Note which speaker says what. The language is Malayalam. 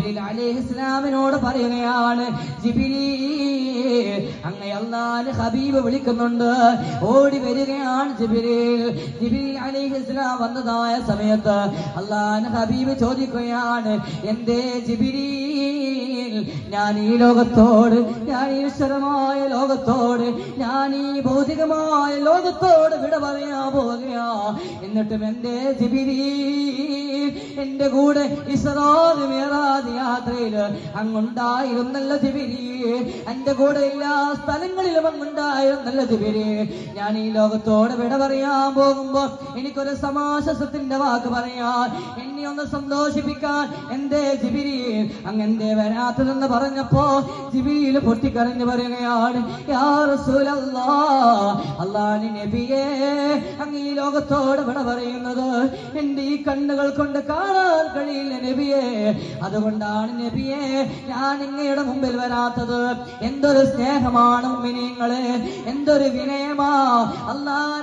Speaker 1: ജിബിരിൽ അലൈഹി ഇസ്ലാമിനോട് പറയുകയാണ് ജിബിലി അങ്ങ് ഹബീബ് വിളിക്കുന്നുണ്ട്. ഓടി വരികയാണ് ജിബിലി ജിബിലി അലൈഹി ഇസ്ലാം വന്നതായ സമയത്ത് അള്ളാന് ഹബീബ് ചോദിക്കുകയാണ് എന്തേ ജിബിരി ഞാൻ ഈ ലോകത്തോട് ഞാൻ ഈശ്വരമായ ലോകത്തോട് ഞാൻ ഈ ഭൗതികമായ ലോകത്തോട് വിട പറയാ പോകുകയാ എന്നിട്ടും എന്റെ ജിബിരി എന്റെ കൂടെ ഇസ്രാറ് മേറാത് യാത്രയിൽ അങ്ങുണ്ടായിരുന്നല്ല ജിബിരി എന്റെ കൂടെ എല്ലാ സ്ഥലങ്ങളിലും അങ്ങുണ്ടായിരുന്നല്ല ജിബിരി ഞാൻ ഈ ലോകത്തോട് വിട പറയാൻ പോകുമ്പോ എനിക്കൊരു സമാശസത്തിന്റെ വാക്ക് പറയാൻ എന്നെ ഒന്ന് സന്തോഷിപ്പിക്കാൻ എന്തേ ജിബിരി അങ്ങെന്തേ വരാത്തതെന്ന് പറഞ്ഞപ്പോ ജിബിരിയിൽ പൊട്ടിക്കരഞ്ഞു പറയുകയാണ് അള്ളാഹി നബിയേ. അങ്ങ് ഈ ലോകത്തോട് വിട പറയുന്നത് എന്റെ ഈ കണ്ണുകൾ കൊണ്ട് കാണാൻ കഴിയില്ല നബിയെ അതുകൊണ്ടാണ് നബിയെ ഞാൻ നിങ്ങളുടെ മുമ്പിൽ വരാത്തത്. എന്തൊരു സ്നേഹമാണ് മിനിങ്ങളെ എന്തൊരു വിനയമാ. അള്ളാഹ്